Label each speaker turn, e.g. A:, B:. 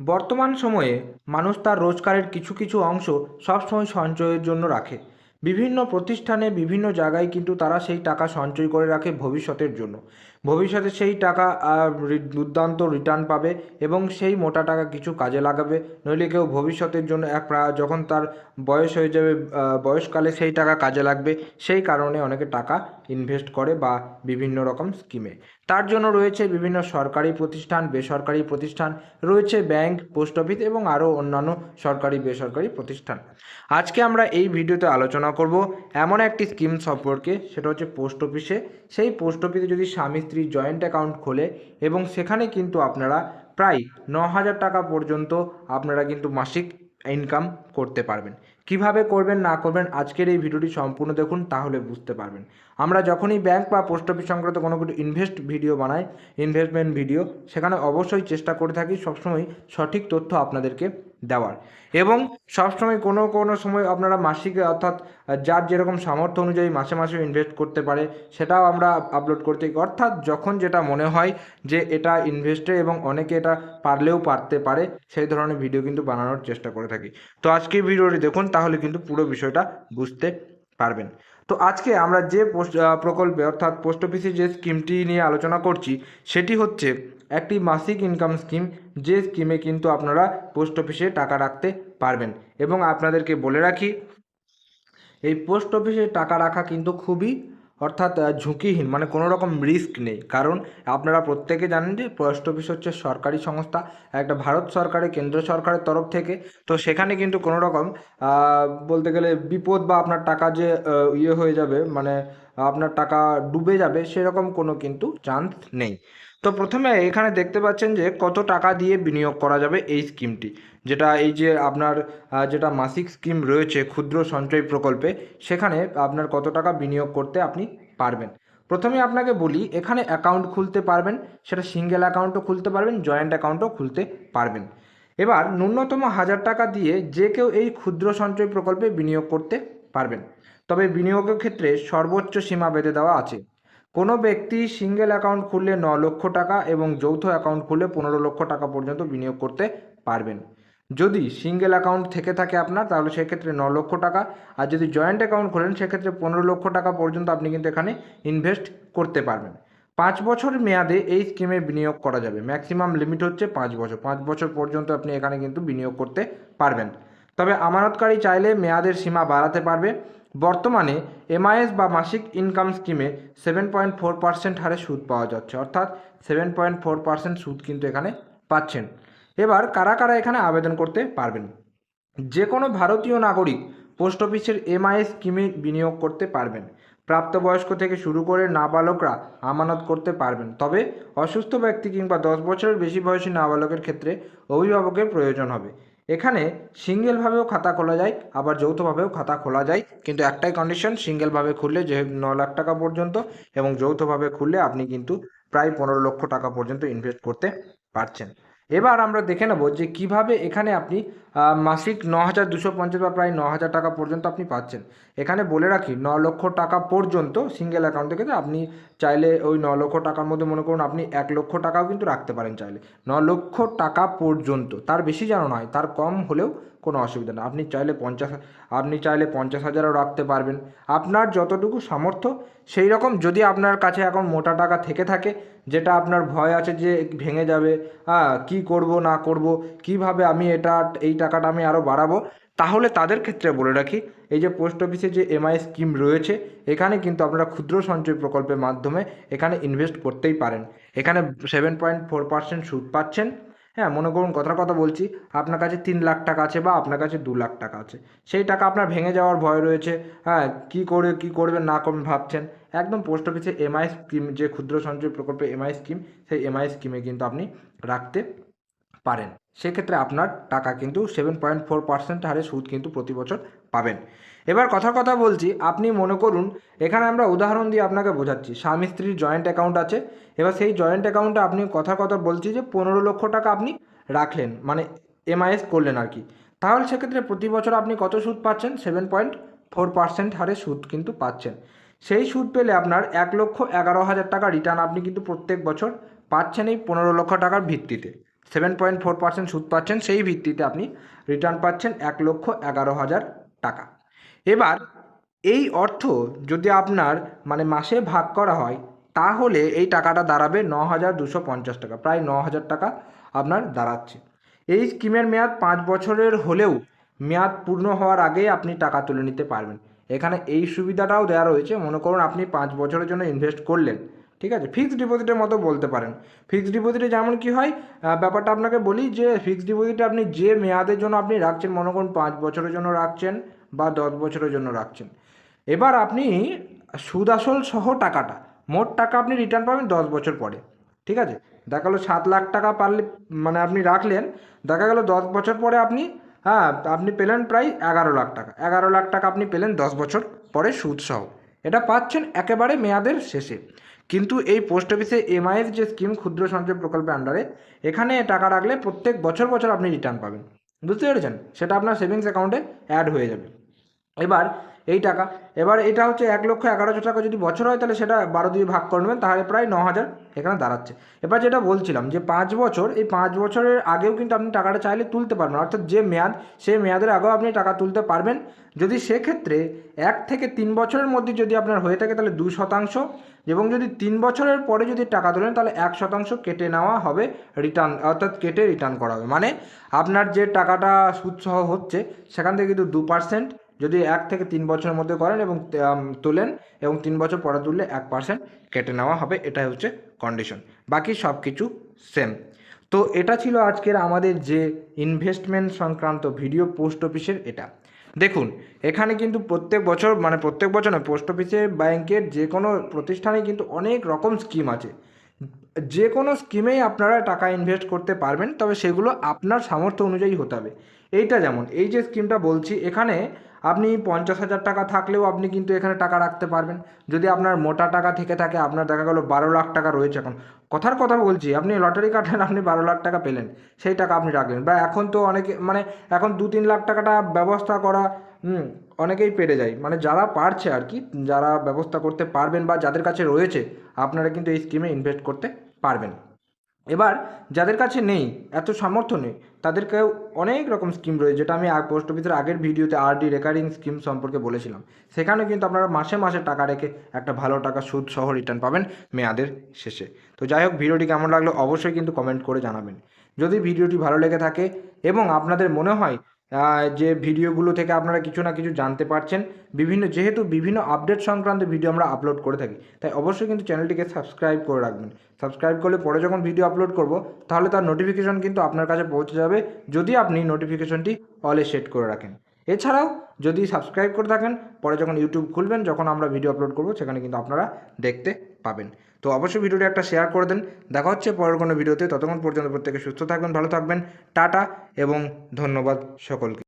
A: বর্তমান সময়ে মানুষ তার রোজগারের কিছু কিছু অংশ সবসময় সঞ্চয়ের জন্য রাখে। বিভিন্ন প্রতিষ্ঠানে বিভিন্ন জায়গায় কিন্তু তারা সেই টাকা সঞ্চয় করে রাখে ভবিষ্যতের জন্য। ভবিষ্যতে সেই টাকা দুর্দান্ত রিটার্ন পাবে এবং সেই মোটা টাকা কিছু কাজে লাগাবে। নইলে কেউ ভবিষ্যতের জন্য এক যখন তার বয়স হয়ে যাবে বয়সকালে সেই টাকা কাজে লাগবে। সেই কারণে অনেকে টাকা ইনভেস্ট করে বা বিভিন্ন রকম স্কিমে তার জন্য রয়েছে বিভিন্ন সরকারি প্রতিষ্ঠান, বেসরকারি প্রতিষ্ঠান, রয়েছে ব্যাংক, পোস্ট অফিস এবং আরও অন্যান্য সরকারি, বেসরকারি প্রতিষ্ঠান। আজকে আমরা এই ভিডিওতে আলোচনা করব এমন একটি স্কিম সম্পর্কে, সেটা হচ্ছে পোস্ট অফিসে। সেই পোস্ট অফিসে যদি স্বামী স্ত্রী জয়েন্ট অ্যাকাউন্ট খোলে এবং সেখানে কিন্তু আপনারা প্রায় ন হাজার টাকা পর্যন্ত আপনারা কিন্তু মাসিক ইনকাম করতে পারবেন। কীভাবে করবেন, না করবেন, আজকের এই ভিডিওটি সম্পূর্ণ দেখুন, তাহলে বুঝতে পারবেন। আমরা যখনই ব্যাংক বা পোস্ট অফিস সংক্রান্ত কোনো কিছু ইনভেস্ট ভিডিও বানাই ইনভেস্টমেন্ট ভিডিও সেখানে অবশ্যই চেষ্টা করে থাকি সবসময় সঠিক তথ্য আপনাদেরকে দেওয়ার। এবং সবসময় কোনো কোনো সময় আপনারা মাসিক, অর্থাৎ যার যেরকম সামর্থ্য অনুযায়ী মাসে মাসে ইনভেস্ট করতে পারে, সেটাও আমরা আপলোড করতে। অর্থাৎ যখন যেটা মনে হয় যে এটা ইনভেস্টে এবং অনেকে এটা পারলেও পারতে পারে, সেই ধরনের ভিডিও কিন্তু বানানোর চেষ্টা করে থাকি। তো আজকে ভিডিওটি দেখুন তাহলে কিন্তু পুরো বিষয়টা বুঝতে পারবেন। তো আজকে আমরা যে পোস্ট প্রকল্পে অর্থাৎ পোস্ট অফিসে যে স্কিমটি নিয়ে আলোচনা করছি, সেটি হচ্ছে একটি মাসিক ইনকাম স্কিম। যে স্কিমে কিন্তু আপনারা পোস্ট অফিসে টাকা রাখতে পারবেন। এবং আপনাদেরকে বলে রাখি, এই পোস্ট অফিসে টাকা রাখা কিন্তু খুবই অর্থাৎ ঝুঁকিহীন মানে কোনো রকম রিস্ক নেই। কারণ, আপনারা প্রত্যেকে জানেন যে পোস্ট অফিস হচ্ছে সরকারি সংস্থা, একটা ভারত সরকারের, কেন্দ্র সরকারের তরফ থেকে। তো সেখানে কিন্তু কোনো রকম বলতে গেলে বিপদ বা আপনার টাকা যে ইয়ে হয়ে যাবে মানে আপনার টাকা ডুবে যাবে, সেরকম কোনো কিন্তু চান্স নেই। তো প্রথমে এখানে দেখতে পাচ্ছেন যে কত টাকা দিয়ে বিনিয়োগ করা যাবে এই স্কিমটি। যেটা এই যে আপনার যেটা মাসিক স্কিম রয়েছে ক্ষুদ্র সঞ্চয় প্রকল্পে, সেখানে আপনার কত টাকা বিনিয়োগ করতে আপনি পারবেন। প্রথমে আপনাকে বলি, এখানে অ্যাকাউন্ট খুলতে পারবেন, সেটা সিঙ্গেল অ্যাকাউন্টও খুলতে পারবেন জয়েন্ট অ্যাকাউন্টও খুলতে পারবেন। এবার ন্যূনতম হাজার টাকা দিয়ে যে কেউ এই ক্ষুদ্র সঞ্চয় প্রকল্পে বিনিয়োগ করতে পারবেন। তবে বিনিয়োগের ক্ষেত্রে সর্বোচ্চ সীমা বেঁধে দেওয়া আছে। কোনো ব্যক্তি সিঙ্গেল অ্যাকাউন্ট খুললে ন লক্ষ টাকা এবং যৌথ অ্যাকাউন্ট খুললে পনেরো লক্ষ টাকা পর্যন্ত বিনিয়োগ করতে পারবেন। যদি সিঙ্গেল অ্যাকাউন্ট থেকে থাকে আপনার, তাহলে সেক্ষেত্রে ন লক্ষ টাকা। আর যদি জয়েন্ট অ্যাকাউন্ট খোলেন, সেক্ষেত্রে পনেরো লক্ষ টাকা পর্যন্ত আপনি কিন্তু এখানে ইনভেস্ট করতে পারবেন। পাঁচ বছর মেয়াদে এই স্কিমে বিনিয়োগ করা যাবে। ম্যাক্সিমাম লিমিট হচ্ছে পাঁচ বছর। পাঁচ বছর পর্যন্ত আপনি এখানে কিন্তু বিনিয়োগ করতে পারবেন। তবে আমানতকারী চাইলে মেয়াদের সীমা বাড়াতে পারবে। বর্তমানে এমআইএস বা মাসিক ইনকাম স্কিমে সেভেন পয়েন্ট ফোর পার্সেন্ট হারে সুদ পাওয়া যাচ্ছে। অর্থাৎ সেভেন পয়েন্ট ফোর পার্সেন্ট সুদ কিন্তু এখানে পাচ্ছেন। এবার কারা কারা এখানে আবেদন করতে পারবেন? যে কোনো ভারতীয় নাগরিক পোস্ট অফিসের এমআইএস স্কিমে বিনিয়োগ করতে পারবেন। প্রাপ্তবয়স্ক থেকে শুরু করে নাবালকরা আমানত করতে পারবেন। তবে অসুস্থ ব্যক্তি কিংবা দশ বছরের বেশি বয়সী নাবালকের ক্ষেত্রে অভিভাবকের প্রয়োজন হবে। এখানে সিঙ্গেলভাবেও খাতা খোলা যায়, আবার যৌথভাবেও খাতা খোলা যায়। কিন্তু একটাই কন্ডিশন সিঙ্গেলভাবে খুললে যে ন লাখ টাকা পর্যন্ত এবং যৌথভাবে খুললে আপনি কিন্তু প্রায় পনেরো লক্ষ টাকা পর্যন্ত ইনভেস্ট করতে পারছেন। এবার আমরা দেখে নেব যে কীভাবে এখানে আপনি মাসিক ন হাজার দুশো পঞ্চাশ বা প্রায় ন হাজার টাকা পর্যন্ত আপনি পাচ্ছেন। এখানে বলে রাখি ন লক্ষ টাকা পর্যন্ত সিঙ্গেল অ্যাকাউন্ট থেকে আপনি চাইলে ওই ন লক্ষ টাকার মধ্যে মনে করুন আপনি এক লক্ষ টাকাও কিন্তু রাখতে পারেন চাইলে। ন লক্ষ টাকা পর্যন্ত, তার বেশি যেন নয়, তার কম হলেও কোনো অসুবিধা না আপনি চাইলে পঞ্চাশ, আপনি চাইলে পঞ্চাশ হাজারও রাখতে পারবেন। আপনার যতটুকু সামর্থ্য, সেই রকম যদি আপনার কাছে এখন মোটা টাকা থেকে থাকে, যেটা আপনার ভয় আছে যে ভেঙে যাবে হ্যাঁ কী করব, না করব, কীভাবে আমি এটা, এই টাকাটা আমি আরও বাড়াবো, তাহলে তাদের ক্ষেত্রে বলে রাখি, এই যে পোস্ট অফিসে যে এমআই স্কিম রয়েছে, এখানে কিন্তু আপনারা ক্ষুদ্র সঞ্চয় প্রকল্পের মাধ্যমে এখানে ইনভেস্ট করতেই পারেন। এখানে সেভেন পয়েন্ট ফোর পার্সেন্ট সুদ পাচ্ছেন। হ্যাঁ মনে করুন কথার কথা বলছি, আপনার কাছে তিন লাখ টাকা আছে বা আপনার কাছে দু লাখ টাকা আছে। সেই টাকা আপনার ভেঙে যাওয়ার ভয় রয়েছে হ্যাঁ কী করে, কী করবেন না করবেন ভাবছেন। একদম পোস্ট অফিসে এমআই স্কিম যে ক্ষুদ্র সঞ্চয় প্রকল্পে এমআই স্কিম সেই এমআই স্কিমে কিন্তু আপনি রাখতে পারেন। সেক্ষেত্রে আপনার টাকা কিন্তু সেভেন পয়েন্ট ফোর পার্সেন্ট হারে সুদ কিন্তু প্রতি বছর পাবেন। এবার কথার কথা বলছি, আপনি মনে করুন, এখানে আমরা উদাহরণ দিয়ে আপনাকে বোঝাচ্ছি। স্বামী স্ত্রীর জয়েন্ট অ্যাকাউন্ট আছে। এবার সেই জয়েন্ট অ্যাকাউন্টে আপনি কথার কথা বলছি যে পনেরো লক্ষ টাকা আপনি রাখলেন মানে এমআইএস করলেন আর কি। তাহলে সেক্ষেত্রে প্রতি বছর আপনি কত সুদ পাচ্ছেন? সেভেন পয়েন্ট ফোর পার্সেন্ট হারে সুদ কিন্তু পাচ্ছেন। সেই সুদ পেলে আপনার এক লক্ষ এগারো হাজার টাকা রিটার্ন আপনি কিন্তু প্রত্যেক বছর পাচ্ছেন এই পনেরো লক্ষ টাকার ভিত্তিতে। সেভেন পয়েন্ট ফোর পার্সেন্ট সুদ পাচ্ছেন, সেই ভিত্তিতে আপনি রিটার্ন পাচ্ছেন এক লক্ষ এগারো হাজার টাকা। এবার, এই অর্থ যদি আপনার মানে মাসে ভাগ করা হয়, তাহলে এই টাকাটা দাঁড়াবে ন হাজার দুশো পঞ্চাশ টাকা, প্রায় ন হাজার টাকা আপনার দাঁড়াচ্ছে। এই স্কিমের মেয়াদ পাঁচ বছরের হলেও মেয়াদ পূর্ণ হওয়ার আগেই আপনি টাকা তুলে নিতে পারবেন। এখানে এই সুবিধাটাও দেওয়া রয়েছে, মনে করুন আপনি পাঁচ বছরের জন্য ইনভেস্ট করলেন, ঠিক আছে? ফিক্সড ডিপোজিটের মতো বলতে পারেন। ফিক্সড ডিপোজিটে যেমন কি হয় ব্যাপারটা আপনাকে বলি যে, ফিক্সড ডিপোজিটে আপনি যে মেয়াদের জন্য আপনি রাখছেন, মনে করুন পাঁচ বছরের জন্য রাখছেন বা দশ বছরের জন্য রাখছেন। এবার আপনি সুদ আসল সহ টাকাটা, মোট টাকা আপনি রিটার্ন পাবেন দশ বছর পরে, ঠিক আছে? দেখা গেলো সাত লাখ টাকা পারলে মানে আপনি রাখলেন, দেখা গেলো দশ বছর পরে আপনি হ্যাঁ আপনি পেলেন প্রায় এগারো লাখ টাকা, এগারো লাখ টাকা আপনি পেলেন দশ বছর পরে সুদ সহ। এটা পাচ্ছেন একেবারে মেয়াদের শেষে। কিন্তু এই পোস্ট অফিসে এমআইএস যে স্কিম ক্ষুদ্র সঞ্চয় প্রকল্পের আন্ডারে এখানে টাকা রাখলে প্রত্যেক বছর বছর আপনি রিটার্ন পাবেন। বুঝতে পেরেছেন? সেটা আপনার সেভিংস অ্যাকাউন্টে অ্যাড হয়ে যাবে। এবার এই টাকা, এবার এটা হচ্ছে এক লক্ষ এগারো হাজার টাকা যদি বছর হয়, তাহলে সেটা বারো দিয়ে ভাগ করে নেবেন, তাহলে প্রায় ন হাজার এখানে দাঁড়াচ্ছে। এবার যেটা বলছিলাম যে পাঁচ বছর, এই পাঁচ বছরের আগেও কিন্তু আপনি টাকাটা চাইলে তুলতে পারবেন, অর্থাৎ যে মেয়াদ, সেই মেয়াদের আগেও আপনি টাকা তুলতে পারবেন। যদি সেক্ষেত্রে এক থেকে তিন বছরের মধ্যে যদি আপনার হয়ে থাকে, তাহলে দু শতাংশ, এবং যদি তিন বছরের পরে যদি টাকা তোলেন, তাহলে এক শতাংশ কেটে নেওয়া হবে রিটার্ন অর্থাৎ কেটে রিটার্ন করা হবে। মানে আপনার যে টাকাটা সুদসহ হচ্ছে, সেখান থেকে কিন্তু দু পার্সেন্ট যদি এক থেকে তিন বছরের মধ্যে করেন এবং তোলেন এবং তিন বছর পরে তুললে এক পার্সেন্ট কেটে নেওয়া হবে, এটাই হচ্ছে কন্ডিশন বাকি সব কিছু সেম তো এটা ছিল আজকের আমাদের যে ইনভেস্টমেন্ট সংক্রান্ত ভিডিও পোস্ট অফিসের এটা। দেখুন, এখানে কিন্তু প্রত্যেক বছর মানে প্রত্যেক বছর পোস্ট অফিসে ব্যাংকের যে কোনো প্রতিষ্ঠানে কিন্তু অনেক রকম স্কিম আছে। যে কোনো স্কিমেই আপনারা টাকা ইনভেস্ট করতে পারবেন, তবে সেগুলো আপনার সামর্থ্য অনুযায়ী হতে হবে। এইটা যেমন, এই যে স্কিমটা বলছি, এখানে আপনি পঞ্চাশ হাজার টাকা থাকলেও আপনি কিন্তু এখানে টাকা রাখতে পারবেন। যদি আপনার মোটা টাকা থেকে থাকে, আপনার দেখা গেলো বারো লাখ টাকা রয়েছে এখন। কথার কথা বলছি, আপনি লটারি কাটলেন, আপনি বারো লাখ টাকা পেলেন, সেই টাকা আপনি রাখলেন। বা এখন তো অনেকে মানে এখন দু তিন লাখ টাকাটা ব্যবস্থা করা হুম, অনেকেই পেরে যায়। মানে যারা পারছে আর কি, যারা ব্যবস্থা করতে পারবেন বা যাদের কাছে রয়েছে, আপনারা কিন্তু এই স্কিমে ইনভেস্ট করতে পারবেন। এবার, যাদের কাছে নেই, এত সামর্থ্য নেই, তাদেরকেও অনেক রকম স্কিম রয়েছে, যেটা আমি পোস্ট অফিসের আগের ভিডিওতে আরডি রেকারিং স্কিম সম্পর্কে বলেছিলাম। সেখানে কিন্তু আপনারা মাসে মাসে টাকা রেখে একটা ভালো টাকা সুদ সহ রিটার্ন পাবেন মেয়াদের শেষে। তো যাই হোক, ভিডিওটি কেমন লাগল অবশ্যই কিন্তু কমেন্ট করে জানাবেন। যদি ভিডিওটি ভালো লেগে থাকে এবং আপনাদের মনে হয় যে ভিডিওগুলো থেকে আপনারা কিছু না কিছু জানতে পারছেন, বিভিন্ন যেহেতু বিভিন্ন আপডেট সংক্রান্ত ভিডিও আমরা আপলোড করে থাকি, তাই অবশ্যই কিন্তু চ্যানেলটিকে সাবস্ক্রাইব করে রাখবেন। সাবস্ক্রাইব করলে পরে যখন ভিডিও আপলোড করব, তাহলে তার নোটিফিকেশন কিন্তু আপনার কাছে পৌঁছে যাবে, যদি আপনি নোটিফিকেশনটি অলে সেট করে রাখেন। এছাড়াও, যদি সাবস্ক্রাইব করে থাকেন, পরে যখন ইউটিউব খুলবেন, যখন আমরা ভিডিও আপলোড করব, সেখানে কিন্তু আপনারা দেখতে পাবেন। তো অবশ্যই ভিডিওটি একটা শেয়ার করে দেন। দেখা হচ্ছে পরের কোনো ভিডিওতে। ততক্ষণ পর্যন্ত প্রত্যেকে সুস্থ থাকবেন, ভালো থাকবেন। টাটা এবং ধন্যবাদ সকলকে।